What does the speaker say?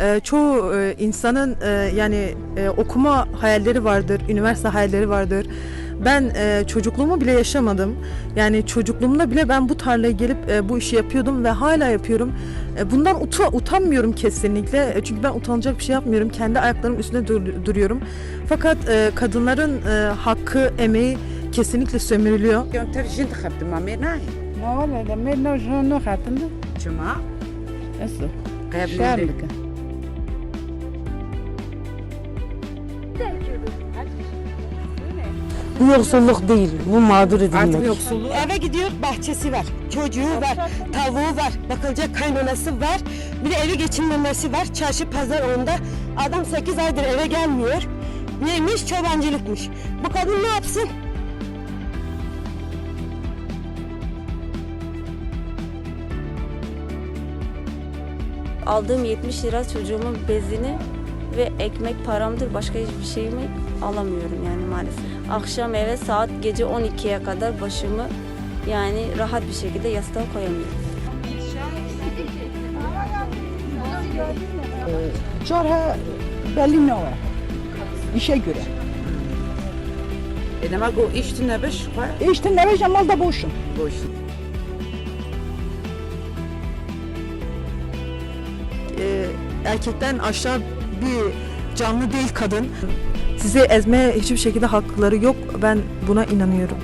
e, çoğu e, insanın e, yani e, okuma hayalleri vardır, üniversite hayalleri vardır. Ben e, çocukluğumu bile yaşamadım. Yani çocukluğumda bile ben bu tarlaya gelip e, bu işi yapıyordum ve hala yapıyorum. E, bundan uta- utanmıyorum kesinlikle. E, çünkü ben utanacak bir şey yapmıyorum. Kendi ayaklarımın üstünde dur- duruyorum. Fakat e, kadınların e, hakkı, emeği kesinlikle sömürülüyor. يوم ترجين تخدم ما ميناي ما ولا لما نرجع خاتم جماعة اسو قابل شارلك Bu yoksulluk değil, bu mağdur Artık edilmek. yoksulluğu Eve gidiyor bahçesi var, çocuğu var, tavuğu var, bakılacak kaynanası var, bir de evi geçinmemesi var. Çarşı pazar onda. Adam 8 aydır eve gelmiyor. Neymiş? Çobancılıkmış. Bu kadın ne yapsın? Aldığım 70 lira çocuğumun bezini ve ekmek paramdır. Başka hiçbir şeyimi alamıyorum yani maalesef. Akşam eve saat gece 12'ye kadar başımı yani rahat bir şekilde yastığa koyamıyorum. Ee, çorha belli ne var? İşe göre. E demek o iştin ne beş? İştin ne beş ama da boşum. Boşum. Ee, erkekten aşağı bir canlı değil kadın. Sizi ezmeye hiçbir şekilde hakları yok. Ben buna inanıyorum.